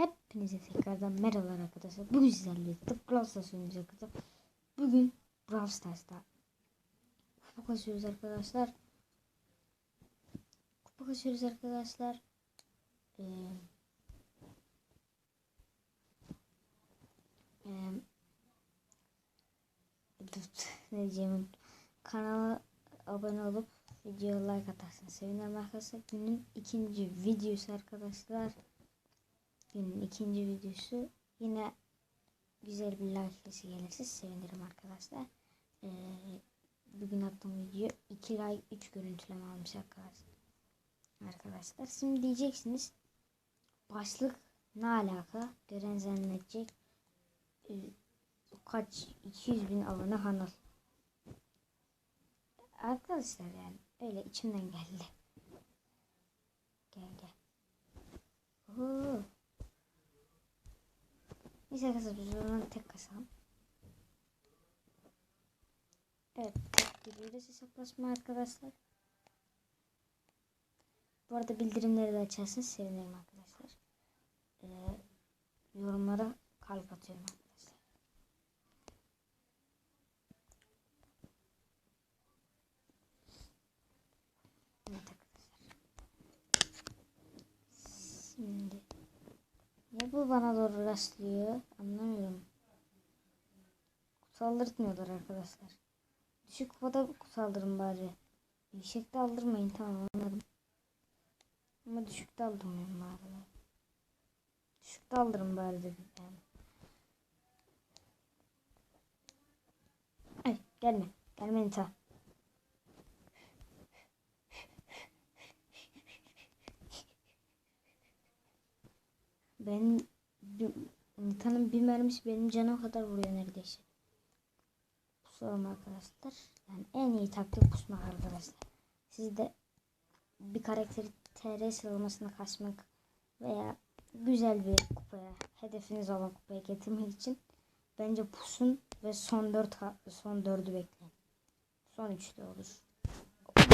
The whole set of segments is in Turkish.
Hepinize tekrardan merhabalar arkadaşlar. Bugün sizlerle Brawl Stars arkadaşlar. Bugün Brawl Stars'ta kupa kasıyoruz arkadaşlar. Kupa kasıyoruz arkadaşlar. Ee, ee, ne diyeceğim kanala abone olup videoya like atarsanız sevinirim arkadaşlar. Günün ikinci videosu arkadaşlar günün ikinci videosu. Yine güzel bir like gelirse sevinirim arkadaşlar. Ee, bugün attığım video 2 like 3 görüntüleme almış arkadaşlar. Arkadaşlar şimdi diyeceksiniz başlık ne alaka? Gören zannedecek ee, kaç 200 bin abone kanal. Arkadaşlar yani öyle içimden geldi. Gel gel. Oo. Neyse arkadaşlar biz oradan tek kasalım. Evet tek giriyoruz hesaplaşma arkadaşlar. Bu arada bildirimleri de açarsanız sevinirim arkadaşlar. Ee, yorumlara kalp atıyorum arkadaşlar. Evet arkadaşlar. Şimdi Bu bana doğru rastlıyor? Anlamıyorum. Saldırtmıyorlar arkadaşlar. Düşük kupada saldırın bari. Yüksekte aldırmayın tamam anladım. Ama düşükte aldırmayın bari. Düşükte aldırın bari dedim yani. Ay gelme. Gelme Nita. Ben Nita'nın bir mermisi benim canım kadar vuruyor neredeyse. Pusuyorum arkadaşlar. Yani en iyi taktik pusmak arkadaşlar. Siz de bir karakteri TR sıralamasına kasmak veya güzel bir kupaya, hedefiniz olan kupaya getirmek için bence pusun ve son 4 son 4'ü bekleyin. Son 3'te olur.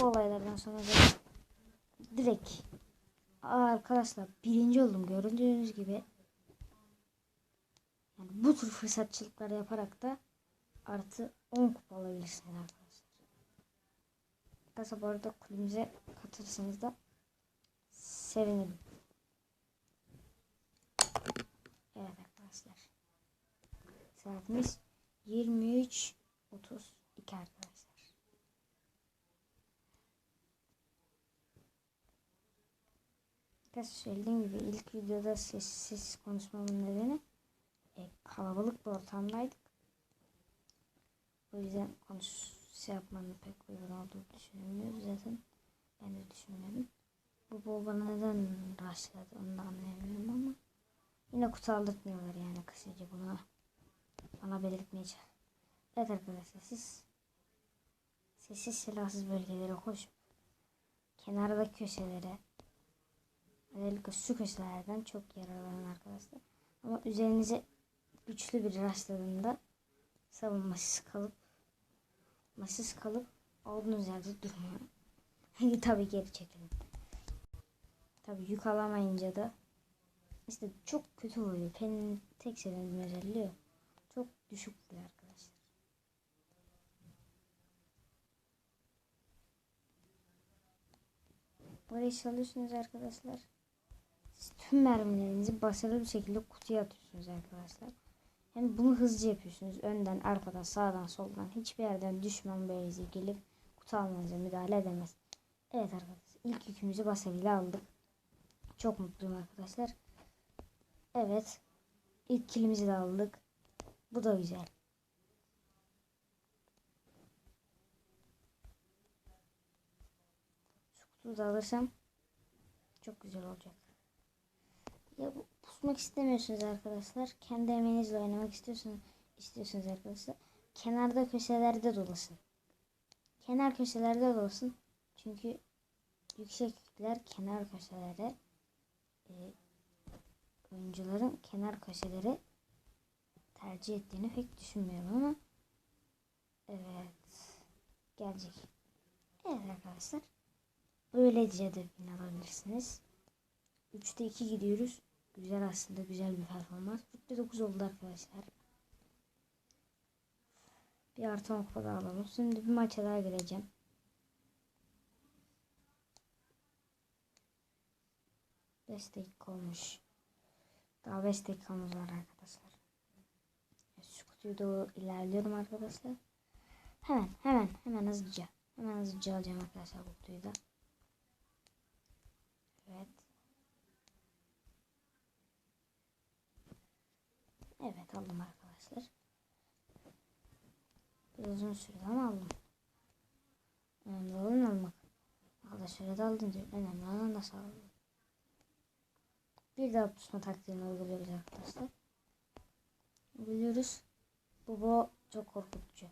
Bu olaylardan sonra direkt arkadaşlar birinci oldum gördüğünüz gibi. Yani bu tür fırsatçılıklar yaparak da artı 10 kupa alabilirsiniz arkadaşlar. Arkadaşlar bu arada kulübümüze katılırsanız da sevinirim. Evet arkadaşlar. Saatimiz 23.32 arkadaşlar. Arkadaşlar söylediğim gibi ilk videoda sessiz konuşmamın nedeni e, kalabalık bir ortamdaydık. O yüzden konuş şey yapmanın pek uygun olduğunu düşünmüyoruz zaten. Ben de düşünmedim. Bu bol neden rushladı onu da anlayamıyorum ama yine kutu aldırtmıyorlar yani kısaca buna bana belirtmeyecek. Evet arkadaşlar siz sessiz silahsız bölgelere koşup kenarda köşelere Özellikle şu köşelerden çok yararlanın arkadaşlar. Ama üzerinize güçlü bir rastladığında savunmasız kalıp masız kalıp olduğunuz yerde durmayın. Tabi geri çekilin. Tabi yük alamayınca da işte çok kötü oluyor. Penin tek sevdiğim özelliği. Çok düşük oluyor arkadaşlar. Burayı çalıyorsunuz arkadaşlar tüm mermilerinizi başarılı bir şekilde kutuya atıyorsunuz arkadaşlar. Yani bunu hızlıca yapıyorsunuz. Önden, arkadan, sağdan, soldan hiçbir yerden düşman böylece gelip kutu almanıza müdahale edemez. Evet arkadaşlar ilk yükümüzü başarıyla aldık. Çok mutluyum arkadaşlar. Evet. ilk kilimizi de aldık. Bu da güzel. Şu kutuyu da alırsam çok güzel olacak. Ya bu pusmak istemiyorsunuz arkadaşlar. Kendi emeğinizle oynamak istiyorsunuz, istiyorsunuz arkadaşlar. Kenarda köşelerde dolasın. Kenar köşelerde dolasın. Çünkü yükseklikler kenar köşelere e, oyuncuların kenar köşeleri tercih ettiğini pek düşünmüyorum ama evet gelecek. Evet arkadaşlar böylece de alabilirsiniz. 3'te 2 gidiyoruz. Güzel aslında güzel bir performans. Rütbe 9 oldu arkadaşlar. Bir artı 10 kupa alalım. Şimdi bir maça daha gireceğim. Destek olmuş. Daha 5 dakikamız var arkadaşlar. Şu kutuyu doğru ilerliyorum arkadaşlar. Hemen hemen hemen hızlıca. Hemen hızlıca alacağım arkadaşlar bu kutuyu da. Evet. Evet aldım arkadaşlar. Biraz uzun sürdü ama aldım. Önemli olan almak. Arkadaşlar sürede aldınca önemli olan nasıl aldım. Bir daha tutma taktiğini uyguluyoruz arkadaşlar. Uyguluyoruz. Bu bu çok korkutucu.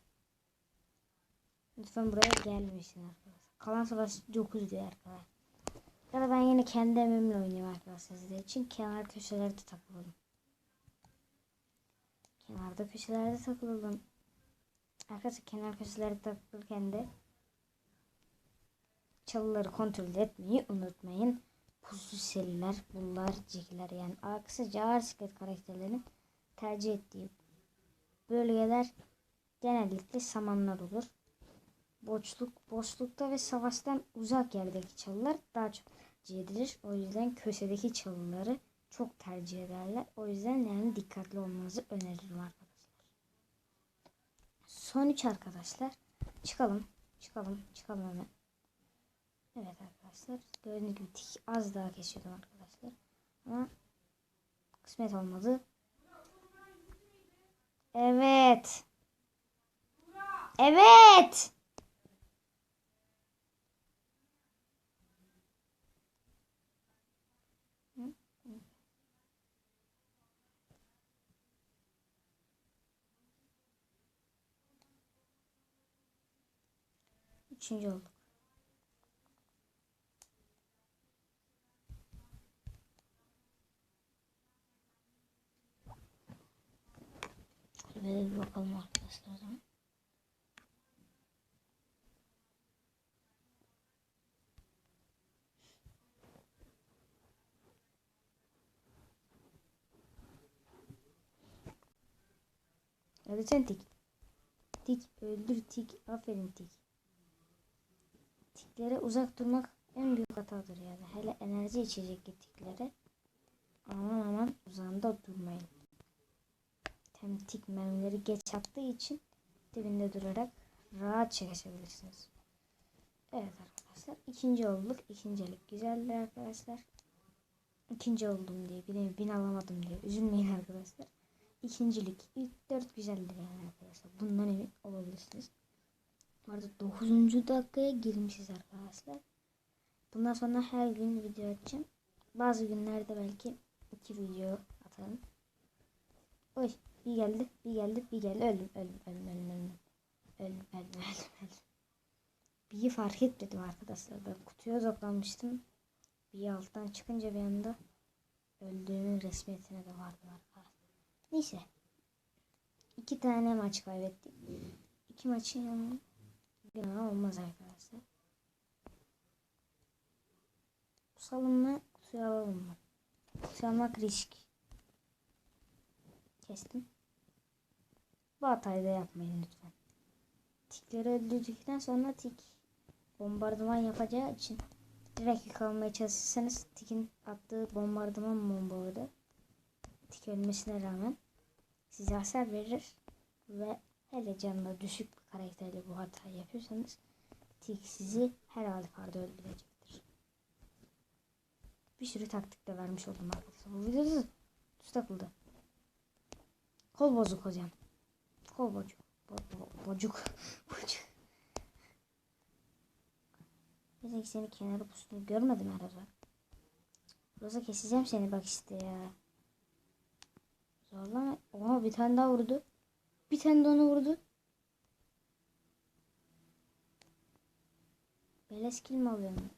Lütfen buraya gelmesin arkadaşlar. Kalan savaş 9 diyor arkadaşlar. Ya da ben yine kendi emimle oynayayım arkadaşlar sizler için. Kenar köşelerde takıldım. Kenarda köşelerde takıldım. Arkadaşlar kenar köşelerde takılırken de çalıları kontrol etmeyi unutmayın. Puslu seriler, bunlar, cikler yani kısaca ağır siklet karakterlerin tercih ettiği bölgeler genellikle samanlar olur. Boşluk, boşlukta ve savaştan uzak yerdeki çalılar daha çok tercih. O yüzden köşedeki çalıları çok tercih ederler. O yüzden yani dikkatli olmanızı öneririm arkadaşlar. Son 3 arkadaşlar. Çıkalım. Çıkalım. Çıkalım hemen. Evet arkadaşlar. Gördüğünüz gibi tik az daha kesiyordum arkadaşlar. Ama kısmet olmadı. Evet. Evet. Üçüncü olduk. Böyle bir bakalım arkadaşlar o zaman. Hadi sen tik. Tik öldür tik. Aferin tik. Tiklere uzak durmak en büyük hatadır yani. Hele enerji içecek tiklere. Aman aman uzağında durmayın. Hem tik mermileri geç attığı için dibinde durarak rahat çekebilirsiniz. Evet arkadaşlar ikinci olduk. İkincilik güzeldi arkadaşlar. İkinci oldum diye bir bin alamadım diye üzülmeyin arkadaşlar. İkincilik ilk dört güzeldir yani arkadaşlar. Bundan emin olabilirsiniz. Bu arada 9. dakikaya girmişiz arkadaşlar. Bundan sonra her gün video açacağım. Bazı günlerde belki iki video atarım. Oy bir geldi bir geldi bir geldi öldüm öldüm öldüm öldüm öldüm. Öldüm öldüm öldüm öldüm. Biri fark etmedim arkadaşlar. Ben kutuya odaklanmıştım. Bir alttan çıkınca bir anda öldüğümün resmiyetine de vardı arkadaşlar. Neyse. İki tane maç kaybettik. İki maçın yanı günah olmaz arkadaşlar. Kusalım mı? Kutuyu alalım mı? Kutuyu almak risk. Kestim. Bu hatayı da yapmayın lütfen. Tikleri öldürdükten sonra tik bombardıman yapacağı için direkt yakalamaya çalışırsanız tikin attığı bombardıman bombaları tik ölmesine rağmen size hasar verir ve hele canına düşük karakterle bu hatayı yapıyorsanız tik sizi her halükarda öldürecektir. Bir sürü taktik de vermiş oldum arkadaşlar. Bu videoda tuz takıldı. Kol bozuk hocam. Kol bocuk. Bo bo bocuk. bocuk. Neyse seni kenarı pustunu görmedim arada. Roza keseceğim seni bak işte ya. Zorlama. Oha bir tane daha vurdu. Bir tane de onu vurdu. Beleş kill mi alıyorum?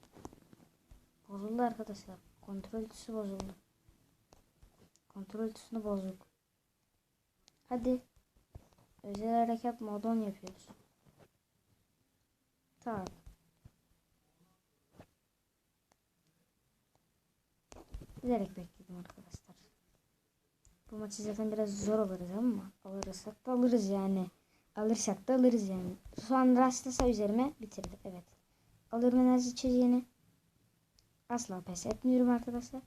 Bozuldu arkadaşlar. Kontrol tüsü bozuldu. Kontrol tüsünü bozduk. Hadi. Özel harekat modon yapıyoruz. Tak. Bilerek bekledim arkadaşlar. Bu maçı zaten biraz zor alırız ama alırsak da alırız yani. Alırsak da alırız yani. Şu an rastlasa üzerime bitirdi. Evet. Alıyorum enerji içeceğini. Asla pes etmiyorum arkadaşlar.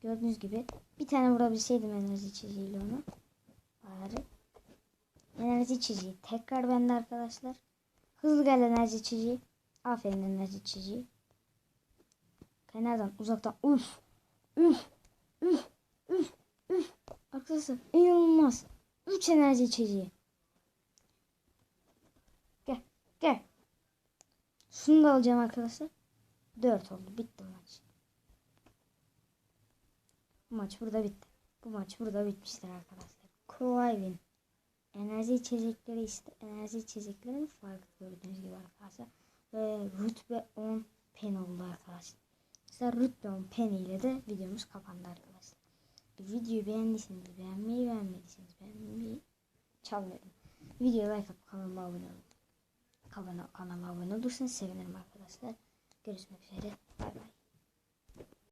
Gördüğünüz gibi bir tane vurabilseydim enerji içeceğiyle onu. Bari. Enerji içeceği tekrar bende arkadaşlar. Hızlı gel enerji içeceği. Aferin enerji içeceği. Kenardan uzaktan uf uf uf uf uf. Arkadaşlar inanılmaz. 3 enerji içeceği. Gel gel. Şunu da alacağım arkadaşlar. 4 oldu. Bitti maç. Bu maç burada bitti. Bu maç burada bitmiştir arkadaşlar. Kolay. Enerji içecekleri işte enerji içeceklerin farkı gördüğünüz gibi arkadaşlar. Ve rütbe 10 pen oldu arkadaşlar. Mesela rütbe 10 pen ile de videomuz kapandı arkadaşlar. Videoyu beğendiyseniz beğenmeyi beğenmediyseniz beğenmeyi çalmıyorum. Videoya like atıp kanalıma abone olun. Kanala, kanala abone olursanız sevinirim arkadaşlar. Görüşmek üzere. Bay bay.